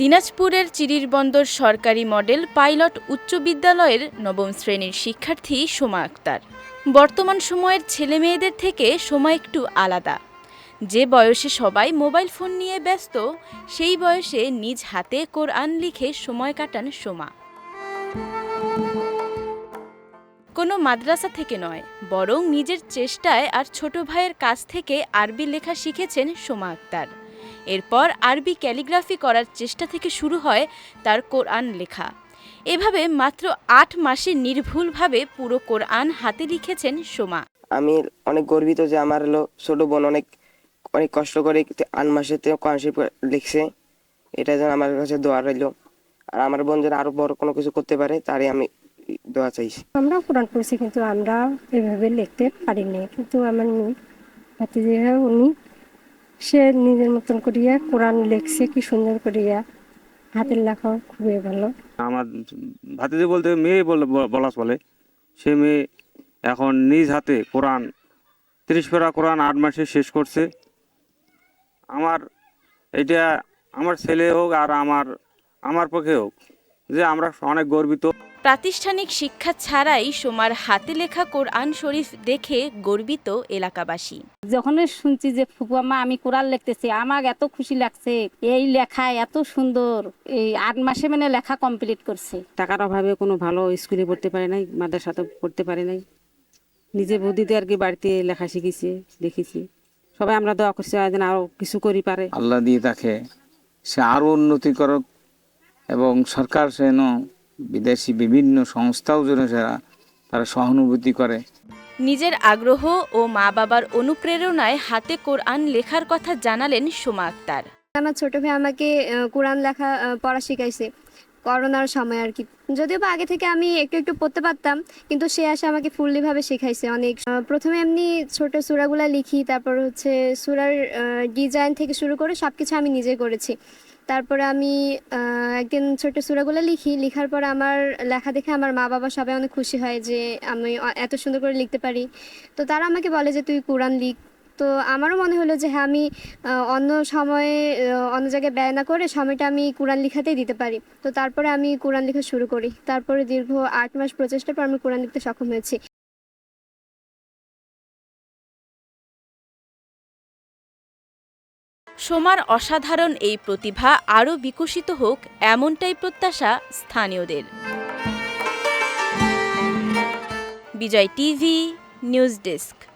দিনাজপুরের চিরিরবন্দর সরকারি model pilot উচ্চ বিদ্যালয়ের নবম শ্রেণির শিক্ষার্থী সোমা আক্তার। বর্তমান সময়ের ছেলে মেয়েদের থেকে সোমা একটু আলাদা। যে বয়সে সবাই মোবাইল ফোন নিয়ে ব্যস্ত, সেই বয়সে নিজ হাতে কোরআন লিখে সময় কাটান সোমা। কোনো মাদ্রাসা থেকে নয়, বরং নিজের চেষ্টায় আর ছোট ভাইয়ের কাছ থেকে আরবি লেখা শিখেছেন সোমা আক্তার। এরপর আরবি ক্যালিগ্রাফি করার চেষ্টা থেকে শুরু হয় তার কোরআন লেখা। এভাবে মাত্র আট মাসে নির্ভুলভাবে পুরো কোরআন হাতে লিখেছেন সোমা। আমি অনেক গর্বিত যে আমার হলো ছোট বোন অনেক অনেক কষ্ট করে আন মাসে কোরআন শরীফ লিখছে। এটা যেন আমার কাছে দোয়া রইল। আর আমার বোন যেন আরও বড় কোনো কিছু করতে পারে তারই আমি দোয়া চাইছি আমরা কোরআন পড়েছি কিন্তু আমরা এভাবে লিখতে পারিনি। কিন্তু আমার ভাতিজিরা উনি সে নিজের মতন করিয়া কোরআন লিখছে, কি সুন্দর করিয়া। হাতের লেখাও খুবই ভালো। আমার ভাতিজি বলতে মেয়ে বলে বলা। সে মেয়ে এখন নিজ হাতে কোরআন, তিরিশ পেরা কোরআন আট মাসে শেষ করছে। আমার এটা আমার ছেলে হোক আর আমার আমার পক্ষে হোক। যে আমরা অনেক গর্বিত। প্রাতিষ্ঠানিক শিক্ষা ছাড়াই সোমার হাতে লেখা কোরআন শরীফ দেখে গর্বিত এলাকাবাসী। যখনই শুনছি যে ফুপু মা আমি কোরআন লিখতেছি আমার এত খুশি লাগছে এই লেখা এত সুন্দর এই আট মাসে মানে লেখা কমপ্লিট করছে। টাকার অভাবে কোনো ভালো স্কুলে পড়তে পারে নাই মাদ্রাসাতে পড়তে পারে নাই। নিজে বুদ্ধিতে আর কি বাড়িতে লেখা শিখেছি দেখেছি। সবাই আমরা দোয়া করছি যেন আরও কিছু করি পারে। আল্লাহ দিয়ে তাকে সে আরও উন্নতি করুক এবং সরকার যেন বিদেশি বিভিন্ন সংস্থাও যেন যারা তারা সহানুভূতি করে। নিজের আগ্রহ ও মা বাবার অনুপ্রেরণায় হাতে কোরআন লেখার কথা জানালেন সোমা আক্তার। আমার ছোট ভাই আমাকে কোরআন লেখা পড়া শিখাইছে। করোনার সময় আর কি। যদিও বা আগে থেকে আমি একটু একটু পড়তে পারতাম কিন্তু সে আসে আমাকে ফুললি ভাবে শেখাইছে অনেক। প্রথমে এমনি ছোট সুরাগুলা লিখি তারপর হচ্ছে সুরার ডিজাইন থেকে শুরু করে সবকিছু আমি নিজে করেছি। তারপরে আমি একদিন ছোট সুরাগুলো লিখি, লিখার পর আমার লেখা দেখে আমার মা বাবা সবাই অনেক খুশি হয় যে আমি এত সুন্দর করে লিখতে পারি। তো তারা আমাকে বলে যে, তুই কোরআন লিখ। তো আমারও মনে হলো যে হ্যাঁ আমি অন্য সময়ে অন্য জায়গায় ব্যয় না করে সময়টা আমি কোরআন লিখাতেই দিতে পারি। তো তারপরে আমি কোরআন লেখা শুরু করি। তারপরে দীর্ঘ আট মাস প্রচেষ্টার পর আমি কোরআন লিখতে সক্ষম হয়েছি। সোমার অসাধারণ এই প্রতিভা আরও বিকশিত হোক এমনটাই প্রত্যাশা স্থানীয়দের। Bijoy TV news desk.